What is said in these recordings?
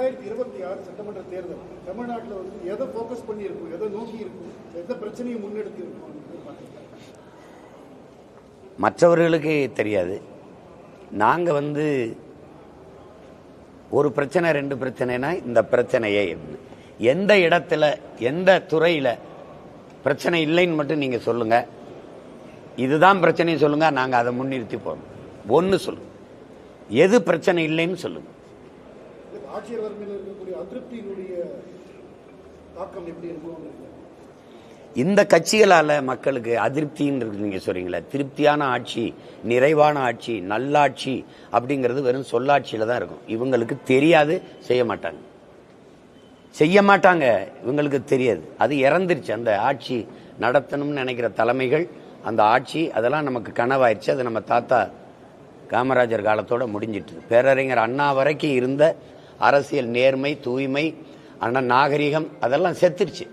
ரெண்டாயிரத்தி இருபத்தி ஆறு சட்டமன்ற தேர்தல் தமிழ்நாட்டில் வந்து எதை ஃபோக்கஸ் பண்ணியிருக்கும் எதை நோக்கி இருக்கும் எந்த பிரச்சனையை முன்னெடுத்து இருக்கும் மற்றவர்களுக்கு தெரியாது. நாங்கள் வந்து ஒரு பிரச்சனை ரெண்டு பிரச்சனைனா இந்த பிரச்சனையே என்ன? எந்த இடத்துல எந்த துறையில் பிரச்சனை இல்லைன்னு மட்டும் நீங்கள் சொல்லுங்கள் இதுதான் பிரச்சனை சொல்லுங்கள் நாங்கள் அதை முன்னிறுத்தி போறோம் ஒன்று சொல்லுங்கள் எது பிரச்சனை இல்லைன்னு சொல்லுங்கள் ஆட்சியர் வர்மையில் இருக்கக்கூடிய அதிருப்தியினுடைய தாக்கம் எப்படி இருக்கும் இந்த கட்சிகளால மக்களுக்கு அதிருப்தின்னு நீங்க சொல்றீங்களே திருப்தியான ஆட்சி நிறைவான ஆட்சி நல்லாட்சி அப்படிங்கிறது வெறும் சொல்லாட்சியில தான் இருக்கும். இவங்களுக்கு தெரியாது செய்ய மாட்டாங்க. செய்ய மாட்டாங்க இவங்களுக்கு தெரியாது. அது இறந்துருச்சு. அந்த ஆட்சி நடத்தணும்னு நினைக்கிற தலைமைகள் அந்த ஆட்சி அதெல்லாம் நமக்கு கனவாயிருச்சு. அது நம்ம தாத்தா காமராஜர் காலத்தோட முடிஞ்சிட்டு பேரறிஞர் அண்ணா வரைக்கும் இருந்த அரசியல் நேர்மை தூய்மை அண்ணன் நாகரிகம் அதெல்லாம் செத்துருச்சு.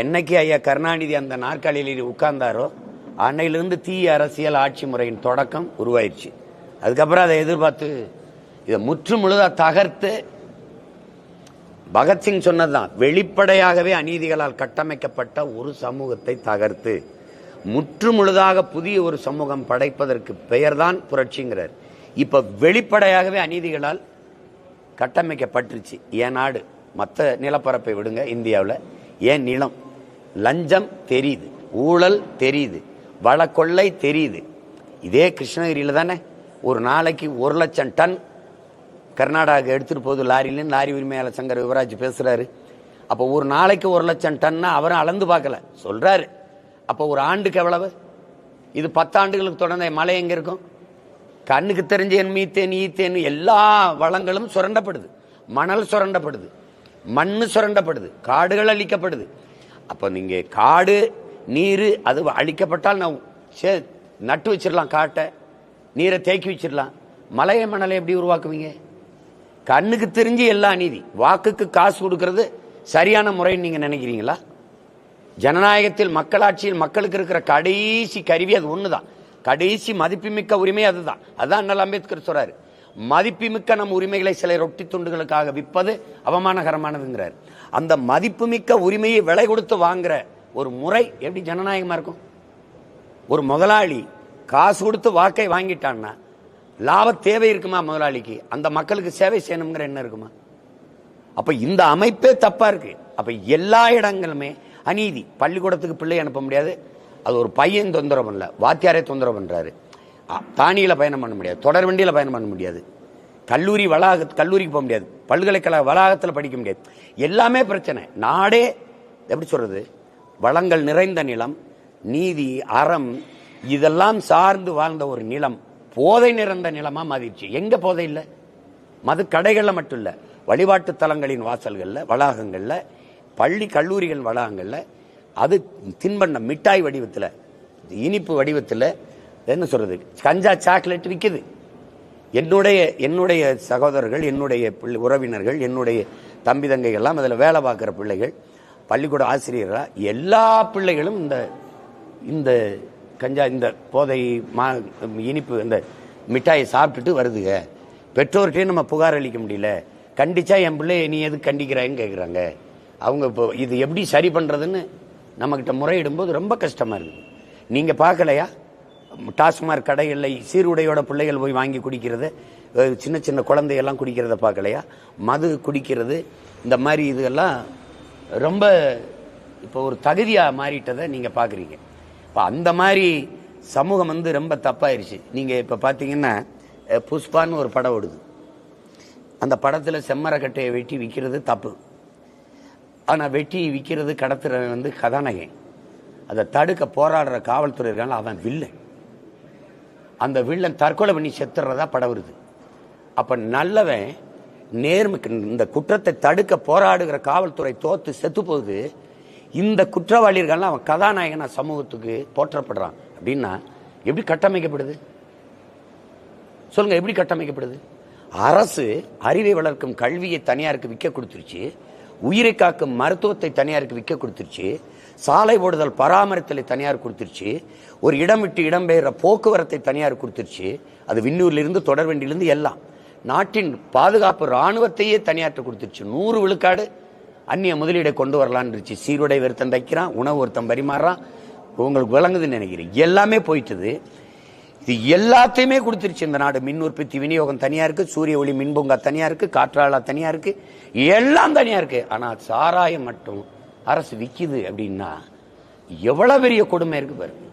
என்னைக்கு ஐயா கருணாநிதி அந்த நாற்காலியில் உட்கார்ந்தாரோ அன்னையிலிருந்து தீய அரசியல் ஆட்சி முறையின் தொடக்கம் உருவாயிருச்சு. அதுக்கப்புறம் அதை எதிர்பார்த்து இதை முற்று முழுதாக தகர்த்து பகத்சிங் சொன்னதுதான் வெளிப்படையாகவே அநீதிகளால் கட்டமைக்கப்பட்ட ஒரு சமூகத்தை தகர்த்து முற்று முழுதாக புதிய ஒரு சமூகம் படைப்பதற்கு பெயர்தான் புரட்சிங்கிறார். இப்போ வெளிப்படையாகவே அநீதிகளால் கட்டமைக்கப்பட்டுருச்சு. என் நாடு? மற்ற நிலப்பரப்பை விடுங்க இந்தியாவில். ஏன் நிலம்? லஞ்சம் தெரியுது ஊழல் தெரியுது வளக்கொள்ளை தெரியுது. இதே கிருஷ்ணகிரியில் தானே? ஒரு நாளைக்கு ஒரு லட்சம் டன் கர்நாடகாவுக்கு எடுத்துகிட்டு போகுது லாரிலேருந்து லாரி உரிமையாளர் சங்கர் யுவராஜ் பேசுகிறாரு அப்போ ஒரு நாளைக்கு ஒரு லட்சம் டன்னா அவரும் அளந்து பார்க்கல. சொல்கிறாரு அப்போ ஒரு ஆண்டுக்கு எவ்வளவு? இது பத்தாண்டுகளுக்கு தொடர்ந்த மழை எங்கே இருக்கும்? கண்ணுக்கு தெரிஞ்ச என் மீத்தேன் ஈத்தேன் எல்லா வளங்களும் சுரண்டப்படுது. மணல் சுரண்டப்படுது. மண் சுரண்டப்படுது. காடுகள் அழிக்கப்படுது. அப்போ நீங்கள் காடு நீர் அது அழிக்கப்பட்டால் நான் சே- நட்டு வச்சிடலாம் காட்டை. நீரை தேக்கி வச்சிடலாம். மலையை மணலை எப்படி உருவாக்குவீங்க? கண்ணுக்கு தெரிஞ்சு எல்லா நீதி. வாக்குக்கு காசு கொடுக்கறது சரியான முறைன்னு நீங்கள் நினைக்கிறீங்களா? ஜனநாயகத்தில் மக்களாட்சியில் மக்களுக்கு இருக்கிற கடைசி கருவி அது ஒன்று தான் கடைசி மதிப்புமிக்க உரிமை அதுதான். அதான் அண்ணல் அம்பேத்கர் சொல்றாரு. மதிப்புமிக்க நம் உரிமைகளை சில ரொட்டி துண்டுகளுக்காக விற்பது அவமானகரமானதுங்கிறார். அந்த மதிப்புமிக்க உரிமையை விலை கொடுத்து வாங்குற ஒரு முறை எப்படி ஜனநாயகமா இருக்கும்? ஒரு முதலாளி காசு கொடுத்து வாக்கை வாங்கிட்டான்னா லாப தேவை இருக்குமா முதலாளிக்கு? அந்த மக்களுக்கு சேவை செய்யணுங்கிற என்ன இருக்குமா? அப்ப இந்த அமைப்பே தப்பா இருக்கு. அப்ப எல்லா இடங்களுமே அநீதி. பள்ளிக்கூடத்துக்கு பிள்ளை அனுப்ப முடியாது. அது ஒரு பையன் தொந்தரவு பண்ணல வாத்தியாரே தொந்தரவு பண்ணுறாரு தானியில் பயணம் பண்ண முடியாது. தொடர் வண்டியில் பயணம் பண்ண முடியாது. கல்லூரி வளாக கல்லூரிக்கு போக முடியாது. பல்கலைக்கழக வளாகத்தில் படிக்க முடியாது. எல்லாமே பிரச்சனை. நாடே எப்படி சொல்கிறது வளங்கள் நிறைந்த நிலம் நீதி அறம் இதெல்லாம் சார்ந்து வாழ்ந்த ஒரு நிலம். போதை நிறைந்த நிலமாக மாறிடுச்சு. எங்கே போதை இல்லை? மது கடைகளில் மட்டும் இல்லை. வழிபாட்டு தலங்களின் வாசல்களில் வளாகங்களில் பள்ளி கல்லூரிகள் வளாகங்களில் அது தின்பண்டம் மிட்டாய் வடிவத்தில் இனிப்பு வடிவத்தில் என்ன சொல்கிறது கஞ்சா சாக்லேட் விற்கிது என்னுடைய என்னுடைய சகோதரர்கள் என்னுடைய பிள்ளை- உறவினர்கள் என்னுடைய தம்பி தங்கைகள்லாம் அதில் வேலை பார்க்குற பிள்ளைகள் பள்ளிக்கூட ஆசிரியராக எல்லா பிள்ளைகளும் இந்த இந்த கஞ்சா இந்த போதை மா இனிப்பு இந்த மிட்டாயை சாப்பிட்டுட்டு வருதுங்க. பெற்றோர்கிட்டயே நம்ம புகார் அளிக்க முடியல. கண்டிச்சா என் பிள்ளை நீ எதுக்கு கண்டிக்கிறாயின்னு கேட்குறாங்க அவங்க இப்போ இது எப்படி சரி பண்ணுறதுன்னு நம்மக்கிட்ட முறையிடும்போது ரொம்ப கஷ்டமா இருக்குது நீங்க பார்க்கலையா? டாஸ்மாக் கடைகளில் சீருடையோட பிள்ளைகள் போய் வாங்கி குடிக்கிறது சின்ன சின்ன குழந்தையெல்லாம் குடிக்கிறத பார்க்கலையா? மது குடிக்கிறது இந்த மாதிரி இதெல்லாம் ரொம்ப இப்போ ஒரு தகுதியாக மாறிட்டதை நீங்கள் பார்க்குறீங்க. இப்போ அந்த மாதிரி சமூகம் வந்து ரொம்ப தப்பாயிருச்சு. நீங்கள் இப்போ பார்த்தீங்கன்னா புஷ்பான்னு ஒரு படம் ஓடுது. அந்த படத்தில் செம்மரக்கட்டையை வெட்டி விற்கிறது தப்பு. ஆனால் வெட்டி விற்கிறது கடத்துறவன் வந்து கதாநாயகன். அதை தடுக்க போராடுற காவல்துறை இருக்காங்க அவன் வில்லன். அந்த வில்லன் தற்கொலை பண்ணி செத்துறதா படம் வருது. அப்போ நல்லவன் நேர்முக்கு இந்த குற்றத்தை தடுக்க போராடுகிற காவல்துறை தோத்து செத்து போகுது. இந்த குற்றவாளிகள்லாம் அவன் கதாநாயகனா சமூகத்துக்கு போற்றப்படுறான். அப்படின்னா எப்படி கட்டமைக்கப்படுது? சொல்லுங்க எப்படி கட்டமைக்கப்படுது? அரசு அறிவை வளர்க்கும் கல்வியை தனியாருக்கு விற்க கொடுத்துருச்சு. உயிரை காக்கும் மருத்துவத்தை தனியாருக்கு விற்க கொடுத்துருச்சு. சாலை ஓடுதல் பராமரித்தலை தனியார் கொடுத்துருச்சு. ஒரு இடம் விட்டு இடம் பெயர்ற போக்குவரத்தை தனியார் கொடுத்துருச்சு. அது விண்ணூர்ல தொடர் தொடர்வண்டியிலிருந்து எல்லாம். நாட்டின் பாதுகாப்பு இராணுவத்தையே தனியாற்ற கொடுத்துருச்சு. நூறு விழுக்காடு அந்நிய முதலீடை கொண்டு வரலான்னு இருந்துச்சு. சீருடை ஒருத்தன் தைக்கிறான் உணவு ஒருத்தன் பரிமாறுறான். உங்களுக்கு விளங்குதுன்னு நினைக்கிறேன். எல்லாமே போயிட்டுது. எல்லாத்தையுமே கொடுத்துருச்சு இந்த நாடு. மின் உற்பத்தி விநியோகம் தனியா இருக்கு சூரிய ஒளி மின்பூங்கா தனியா இருக்கு காற்றாலா தனியா இருக்கு எல்லாம் தனியா இருக்கு. ஆனா சாராயம் மட்டும் அரசு விக்குது அப்படின்னா எவ்வளவு பெரிய கொடுமை இருக்கு பாருங்க